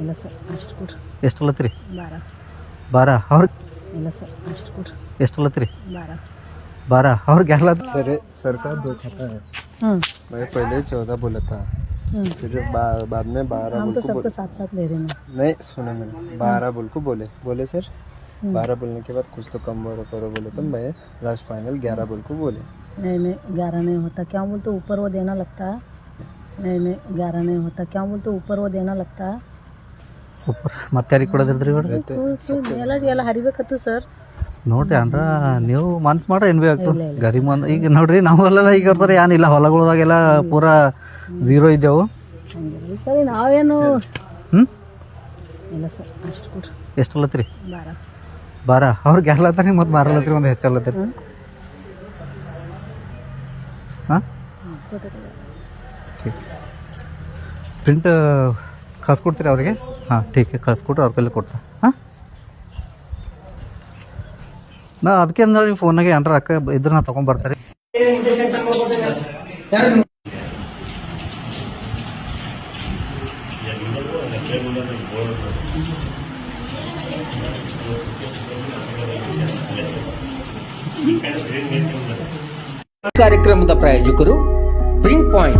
ಇಲ್ಲ ಸರ್ ಅಷ್ಟು ಕೊಡ್ರಿ ಎಷ್ಟು ಅಲ್ಲತ್ರಿ ಬಾರ ಬಾರ ಅವ್ರ ಇಲ್ಲ ಸರ್ ಅಷ್ಟು ಕೊಡ್ರಿ ಎಷ್ಟು ಅಲ್ಲತ್ರಿ ಬಾರ ಬಾರ ಅವ್ರಿಗೆ ಎಲ್ಲ सर सरकार दो खाता है हम्म मैं पहले चौदह बोला था हम्म फिर बा, बाद में बारह हम बोल तो को सबको बोल साथ साथ ले रहे हैं नहीं सुनो मैंने बारह बोल को बोले बोले सर बारह बोलने के बाद कुछ तो कम बोलो करो बोले तो मैं लास्ट फाइनल ग्यारह बोल को बोले नहीं नहीं ग्यारह नहीं होता क्या बोलते ऊपर वो देना लगता है नहीं नहीं ग्यारह नहीं होता क्या बोलते ऊपर वो देना लगता है ಸೂಪರ್ ಮತ್ತೆ ಯಾರಿಗೆ ಕೊಡೋದಿರ್ತೀರಿ ಇವ್ರು? ಎಲ್ಲ ಎಲ್ಲ ಹರಿಬೇಕತ್ತು ಸರ್. ನೋಡ್ರಿ ಅಂದ್ರ ನೀವು ಮನ್ಸ್ ಮಾಡ್ರಿ ಏನ್ ಬಿ ಆಗ್ತದೆ ಗರಿ ಮಂದ್ ಈಗ ನೋಡ್ರಿ ನಾವೆಲ್ಲ ಈಗ ಇರ್ತಾರೆ ಏನಿಲ್ಲ ಹೊಲಗಳದಾಗೆಲ್ಲ ಪೂರಾ ಝೀರೋ ಇದ್ದೆವು. ಸರಿ ನಾವೇನು ಹ್ಮ್? ಇಲ್ಲ ಸರ್ ಅಷ್ಟು ಕೊಡ್ರಿ. ಎಷ್ಟು ಅಲ್ಲತ್ರಿ ಬಾರ. ಅವ್ರಿಗೆ ಎಲ್ಲತ್ತಾನೆ ಮತ್ತೆ ಮಾರಲತ್ರಿ ಒಂದು ಹೆಚ್ಚಲ್ಲತ್ರಿ ಹಾಂ? ಪ್ರಿಂಟ್ ಕಳ್ಸ್ಕೊಡ್ತೀರಿ ಅವರಿಗೆ? ಹಾಂ, ಟೀಕೆ ಕಳ್ಸ್ಕೊಟ್ಟು ಅವ್ರ ಕೈಲಿ ಕೊಡ್ತಾ ಹಾಂ? ನಾ ಅದಕ್ಕೆ ಅಂದ್ರೆ ನೀವು ಫೋನಾಗೆ ಏನಾರ ಅಕ್ಕ ಇದ್ರೆ ನಾ ತೊಗೊಂಬರ್ತಾರೆ ಕಾರ್ಯಕ್ರಮದ ಪ್ರಾಯೋಜಕರು ಪ್ರಿಂಟ್ ಪಾಯಿಂಟ್